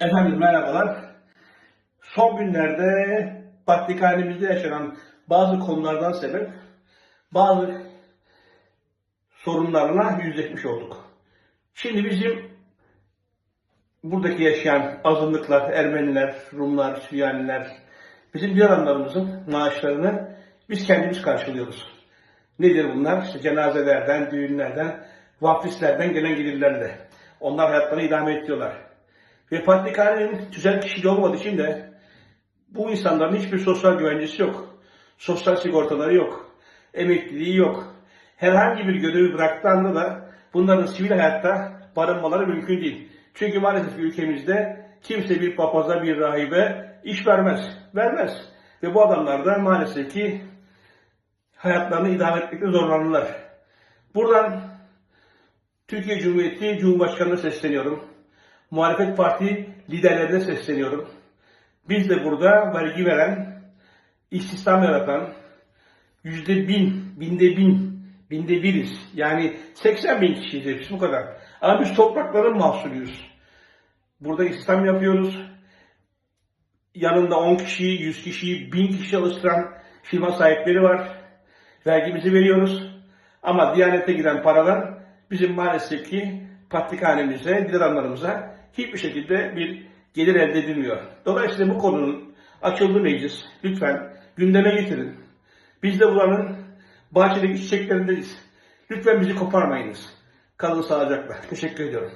Efendim merhabalar. Son günlerde Patrikhanemizde yaşanan bazı konulardan sebep bazı sorunlarla yüzleşmiş olduk. Şimdi bizim buradaki yaşayan azınlıklar, Ermeniler, Rumlar, Süryaniler, bizim diğer adamlarımızın maaşlarını biz kendimiz karşılıyoruz. Nedir bunlar? İşte cenazelerden, düğünlerden, vaftislerden gelen gelirlerle. Onlar hayatlarını idame ediyorlar. Ve Patrikhane'nin tüzel kişiliği olmadığı için de bu insanların hiçbir sosyal güvencesi yok. Sosyal sigortaları yok. Emekliliği yok. Herhangi bir görevi bıraktığı anda da bunların sivil hayatta barınmaları mümkün değil. Çünkü maalesef ülkemizde kimse bir papaza, bir rahibe iş vermez. Vermez. Ve bu adamlar da maalesef ki hayatlarını idame etmekte zorlanırlar. Buradan Türkiye Cumhuriyeti Cumhurbaşkanı'na sesleniyorum. Muhalefet Parti liderlerine sesleniyorum. Biz de burada vergi veren, istihdam yaratan, yüzde bin, binde bin, binde biriz. Yani 80 bin kişiyiz hepsi bu kadar. Ama biz toprakların mahsulüyüz. Burada istihdam yapıyoruz. Yanında 10 kişi, 100 kişi, 1000 kişi çalıştıran firma sahipleri var. Vergimizi veriyoruz. Ama Diyanet'e giden paralar bizim maalesef ki patrikhanemize, dilanlarımıza hiçbir şekilde bir gelir elde edilmiyor. Dolayısıyla bu konunun açıldığı meclis lütfen gündeme getirin. Biz de buranın bahçedeki çiçeklerindeyiz. Lütfen bizi koparmayınız. Kalın sağlıcakla. Teşekkür ediyorum.